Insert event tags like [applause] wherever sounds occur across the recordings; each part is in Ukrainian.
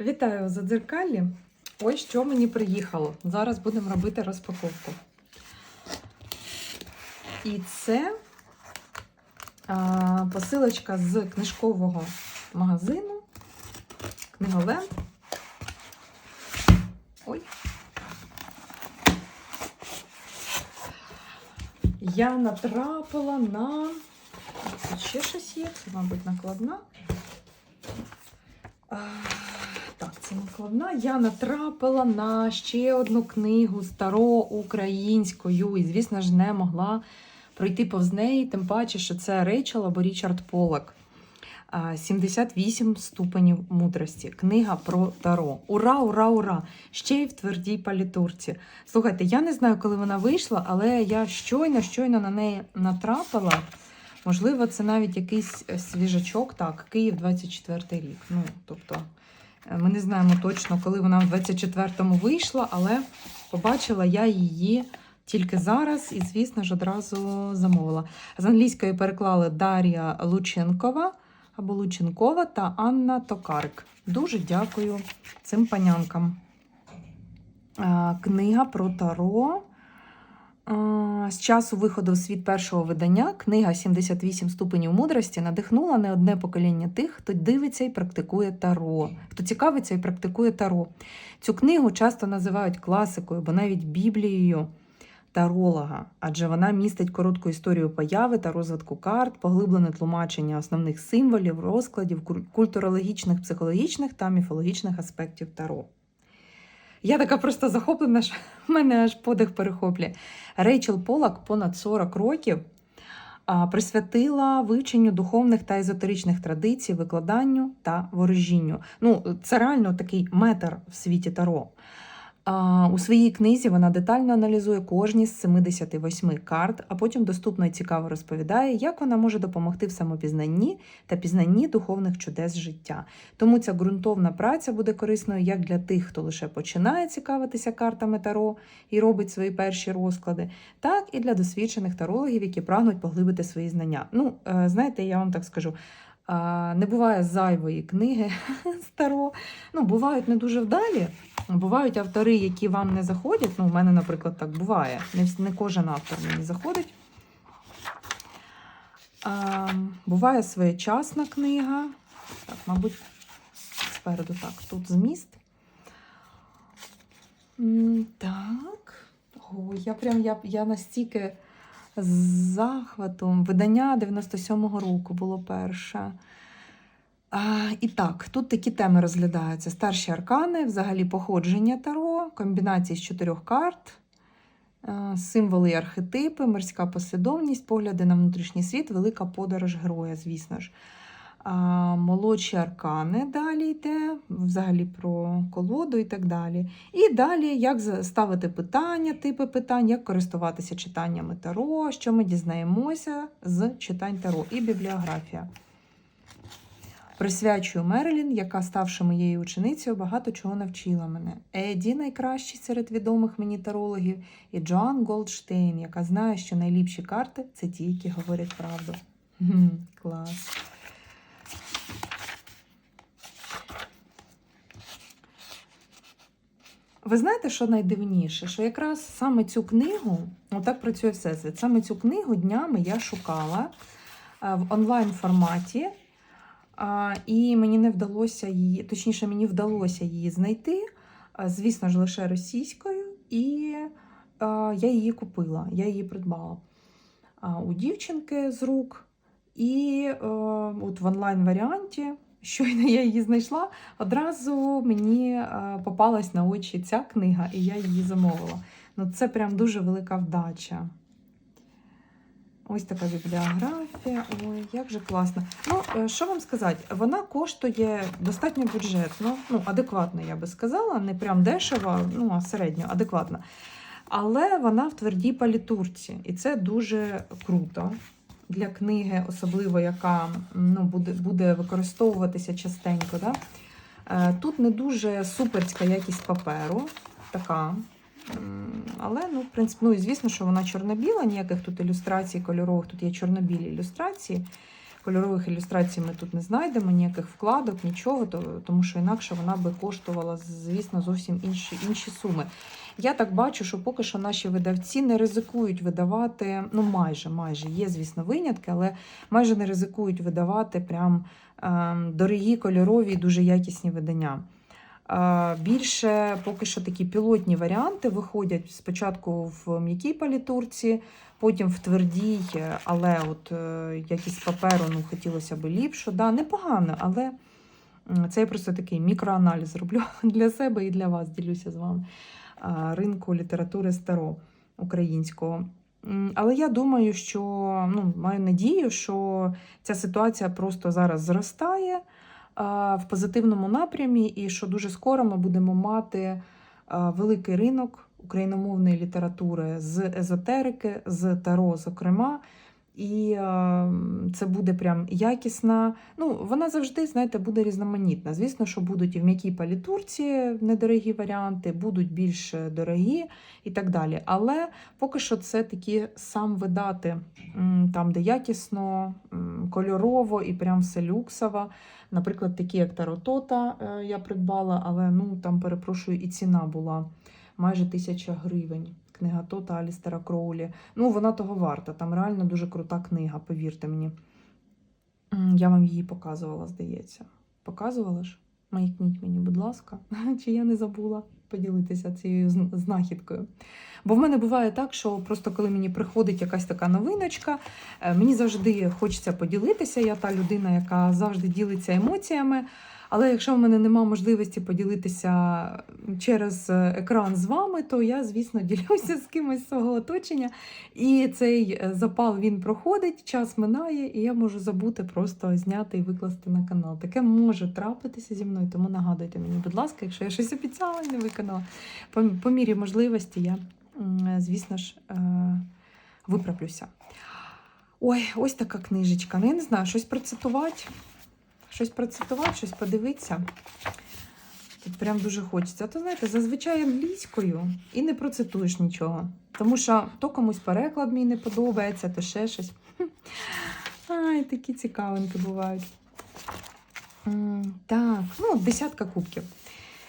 Вітаю за дзеркалі. Ось що мені приїхало. Зараз будемо робити розпаковку. І це а, посилочка з книжкового магазину. Книголен. Ой. Я натрапила на. Тут ще щось є, це, мабуть, накладна. Так, накладна. Я натрапила на ще одну книгу староукраїнською, і, звісно ж, не могла пройти повз неї, тим паче, що це Рейчел або Річард Полак. 78 ступенів мудрості. Книга про Таро. Ура, ура, ура! Ще й в твердій палітурці. Слухайте, я не знаю, коли вона вийшла, але я щойно, щойно на неї натрапила. Можливо, це навіть якийсь е, свіжачок, так, Київ 24 рік. Ну, тобто, ми не знаємо точно, коли вона в 24-му вийшла, але побачила я її тільки зараз і, звісно ж, одразу замовила. З англійської переклали Дар'я Лученкова або Лученкова та Анна Токарик. Дуже дякую цим панянкам. Е, Книга про Таро. З часу виходу в світ першого видання книга «78 ступенів мудрості надихнула не одне покоління тих, хто дивиться і практикує таро, хто цікавиться і практикує таро. Цю книгу часто називають класикою, бо навіть біблією таролога, адже вона містить коротку історію появи та розвитку карт, поглиблене тлумачення основних символів, розкладів, куль- культурологічних, психологічних та міфологічних аспектів таро. Я така просто захоплена, що мене аж подих перехоплює. Рейчел Полак понад 40 років присвятила вивченню духовних та езотеричних традицій, викладанню та ворожінню. Ну, це реально такий метр в світі Таро. У своїй книзі вона детально аналізує кожні з 78 карт, а потім доступно і цікаво розповідає, як вона може допомогти в самопізнанні та пізнанні духовних чудес життя. Тому ця ґрунтовна праця буде корисною як для тих, хто лише починає цікавитися картами Таро і робить свої перші розклади, так і для досвідчених тарологів, які прагнуть поглибити свої знання. Ну, е, знаєте, я вам так скажу. Не буває зайвої книги [laughs] з Таро. Ну, бувають не дуже вдалі. Бувають автори, які вам не заходять. Ну, у мене, наприклад, так буває. Не, не кожен автор мені заходить. А, буває своєчасна книга. Так, мабуть, спереду так, тут зміст. Так. О, я прям я, я настільки з захватом. Видання 97-го року було перше. І так, тут такі теми розглядаються: старші аркани, взагалі походження таро, комбінації з чотирьох карт, е, символи і архетипи, морська послідовність, погляди на внутрішній світ, велика подорож героя, звісно ж. Молодші аркани далі йде, взагалі про колоду і так далі. І далі, як ставити питання, типи питань, як користуватися читаннями таро, що ми дізнаємося з читань таро і бібліографія. Присвячую Мерлін, яка, ставши моєю ученицею, багато чого навчила мене. Еді найкращий серед відомих мені тарологів, і Джоан Голдштейн, яка знає, що найліпші карти це ті, які говорять правду. Клас. Ви знаєте, що найдивніше? Що якраз саме цю книгу, отак працює Всесвіт, саме цю книгу днями я шукала е, в онлайн форматі. А, і мені не вдалося її, точніше, мені вдалося її знайти, звісно ж, лише російською, і я її купила, я її придбала у дівчинки з рук. І е, от в онлайн-варіанті, щойно я її знайшла, одразу мені е, попалась на очі ця книга, і я її замовила. Ну, це прям дуже велика вдача. Ось така бібліографія. Ой, як же класно. Ну, е, що вам сказати, вона коштує достатньо бюджетно, ну, адекватно, я би сказала, не прям дешево, ну, а середньо, адекватно. Але вона в твердій палітурці, і це дуже круто для книги, особливо яка ну, буде, буде використовуватися частенько. Да? Е, Тут не дуже суперська якість паперу, така. Але, ну, в принципі, ну і звісно, що вона чорно-біла, ніяких тут ілюстрацій кольорових, тут є чорно-білі ілюстрації. Кольорових ілюстрацій ми тут не знайдемо, ніяких вкладок, нічого, то- тому що інакше вона би коштувала, звісно, зовсім інші, інші суми. Я так бачу, що поки що наші видавці не ризикують видавати, ну майже, майже є, звісно, винятки, але майже не ризикують видавати прям ем, дорогі кольорові дуже якісні видання. Більше поки що такі пілотні варіанти виходять спочатку в м'якій палітурці, потім в твердій, але от е, якість паперу ну, хотілося б ліпше. Да, непогано, але це я просто такий мікроаналіз роблю [laughs] для себе і для вас, ділюся з вами ринку літератури старо українського. Але я думаю, що ну, маю надію, що ця ситуація просто зараз зростає в позитивному напрямі, і що дуже скоро ми будемо мати великий ринок україномовної літератури з езотерики, з таро, зокрема. І е, це буде прям якісна. Ну, вона завжди, знаєте, буде різноманітна. Звісно, що будуть і в м'якій палітурці недорогі варіанти, будуть більш дорогі і так далі. Але поки що це такі сам видати, там, де якісно, кольорово і прям все люксово. Наприклад, такі, як Таротота, е, я придбала, але ну там перепрошую, і ціна була майже тисяча гривень. Книга Тота Алістера Кроулі. Ну, вона того варта. Там реально дуже крута книга, повірте мені. Я вам її показувала, здається. Показувала ж? Маякніть мені, будь ласка, [laughs] чи я не забула поділитися цією знахідкою. Бо в мене буває так, що просто коли мені приходить якась така новиночка, е, мені завжди хочеться поділитися. Я та людина, яка завжди ділиться емоціями. Але якщо в мене немає можливості поділитися через е, екран з вами, то я, звісно, [laughs] ділюся з кимось з свого оточення. І цей е, запал він проходить, час минає, і я можу забути просто зняти і викласти на канал. Таке може трапитися зі мною, тому нагадуйте мені, будь ласка, якщо я щось обіцяла не виконала. По, по мірі можливості я, е, звісно ж, виправлюся. Ой, ось така книжечка. Ну, я не знаю, щось процитувати. Щось процитувати, щось подивитися. Тут прям дуже хочеться. А то, знаєте, зазвичай англійською і не процитуєш нічого. Тому що то комусь переклад мій не подобається, то ще щось. Ай, такі цікавинки бувають. Так, ну, десятка кубків.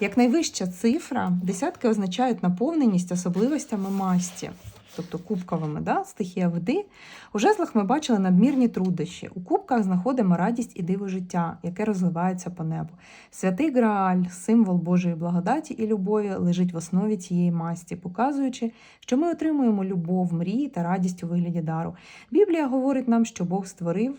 Як найвища цифра, десятки означають наповненість особливостями масті, тобто кубковими, да? стихія води. У жезлах ми бачили надмірні труднощі. У кубках знаходимо радість і диво життя, яке розливається по небу. Святий Грааль, символ Божої благодаті і любові, лежить в основі цієї масті, показуючи, що ми отримуємо любов, мрії та радість у вигляді дару. Біблія говорить нам, що Бог створив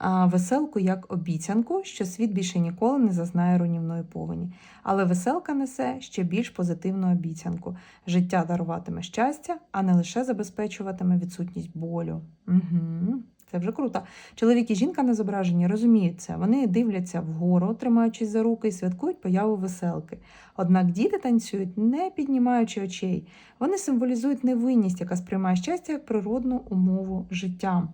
веселку як обіцянку, що світ більше ніколи не зазнає руйнівної повені. Але веселка несе ще більш позитивну обіцянку. Життя даруватиме щастя, а не лише забезпечуватиме відсутність болю. Угу. Це вже круто. Чоловік і жінка на зображенні розуміють це. Вони дивляться вгору, тримаючись за руки, і святкують появу веселки. Однак діти танцюють, не піднімаючи очей. Вони символізують невинність, яка сприймає щастя як природну умову життя.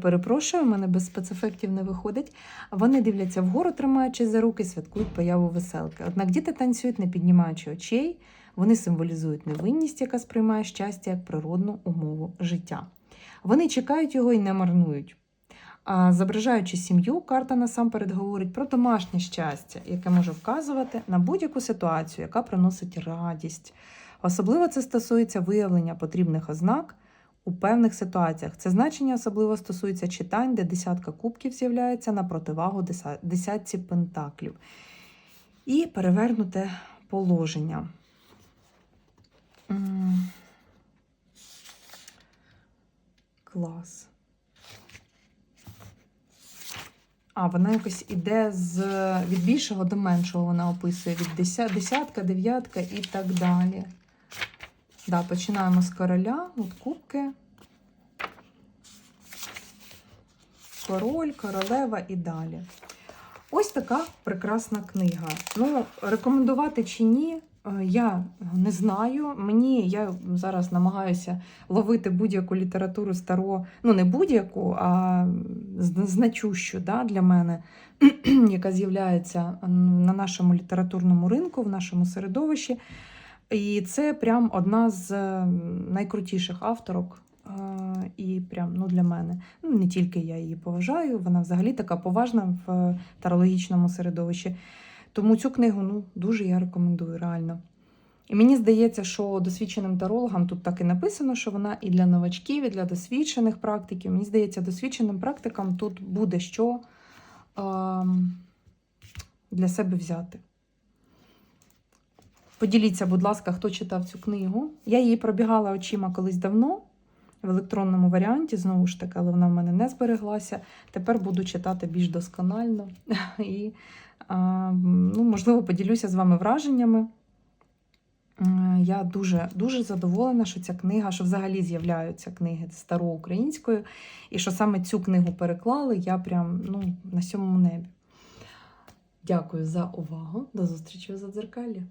Перепрошую, в мене без спецефектів не виходить. Вони дивляться вгору, тримаючись за руки, святкують появу веселки. Однак діти танцюють, не піднімаючи очей. Вони символізують невинність, яка сприймає щастя як природну умову життя. Вони чекають його і не марнують. А зображаючи сім'ю, карта насамперед говорить про домашнє щастя, яке може вказувати на будь-яку ситуацію, яка приносить радість. Особливо це стосується виявлення потрібних ознак у певних ситуаціях. Це значення особливо стосується читань, де десятка кубків з'являється на противагу десятці пентаклів. І перевернуте положення. Клас. А, вона якось іде з від більшого до меншого, вона описує від десятка, дев'ятка і так далі. Да, починаємо з короля, от кубки. Король, королева і далі. Ось така прекрасна книга. Ну, рекомендувати чи ні, е, я не знаю. Мені я зараз намагаюся ловити будь-яку літературу старо, ну не будь-яку, а значущу да, для мене, [clears throat] яка з'являється на нашому літературному ринку, в нашому середовищі. І це прям одна з е, найкрутіших авторок е, і прям ну, для мене. Ну, не тільки я її поважаю, вона взагалі така поважна в тарологічному середовищі. Тому цю книгу ну, дуже я рекомендую, реально. І мені здається, що досвідченим тарологам тут так і написано, що вона і для новачків, і для досвідчених практиків. Мені здається, досвідченим практикам тут буде що ем, для себе взяти. Поділіться, будь ласка, хто читав цю книгу. Я її пробігала очима колись давно в електронному варіанті, знову ж таки, але вона в мене не збереглася. Тепер буду читати більш досконально [laughs] і, ну, можливо, поділюся з вами враженнями. Я дуже, дуже задоволена, що ця книга, що взагалі з'являються книги староукраїнською, і що саме цю книгу переклали, я прям ну, на сьомому небі. Дякую за увагу. До зустрічі у Задзеркалі.